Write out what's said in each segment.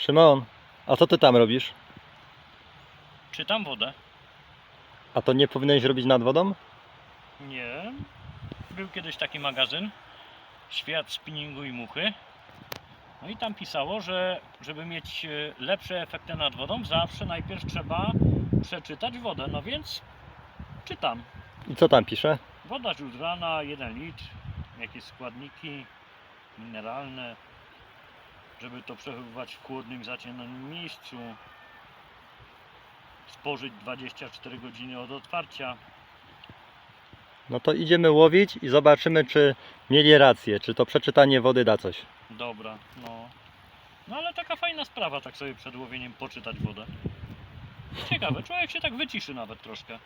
Szymon, a co ty tam robisz? Czytam wodę. A to nie powinieneś robić nad wodą? Nie. Był kiedyś taki magazyn Świat spinningu i muchy. No i tam pisało, że żeby mieć e, lepsze efekty nad wodą, zawsze najpierw trzeba przeczytać wodę. No więc czytam. I co tam pisze? Woda źródlana, 1 litr, jakieś składniki mineralne, żeby to przechowywać w chłodnym, zacienionym miejscu. Spożyć 24 godziny od otwarcia. No to idziemy łowić i zobaczymy, czy mieli rację, czy to przeczytanie wody da coś. Dobra, no. No ale taka fajna sprawa, tak sobie przed łowieniem poczytać wodę. Ciekawe, człowiek się tak wyciszy nawet troszkę.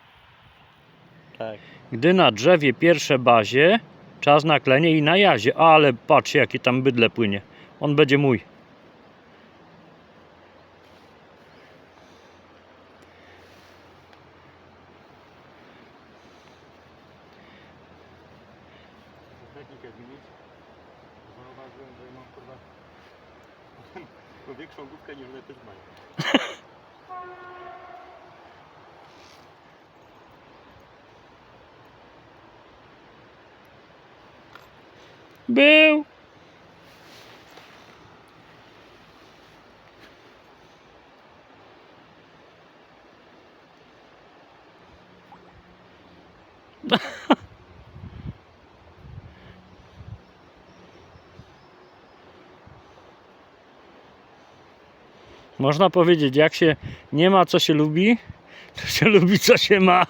Tak. Gdy na drzewie pierwsze bazie, czas na klenie i na jazie. Ale patrzcie, jaki tam bydle płynie. On będzie mój. Był! Można powiedzieć, jak się nie ma co się lubi, to się lubi co się ma.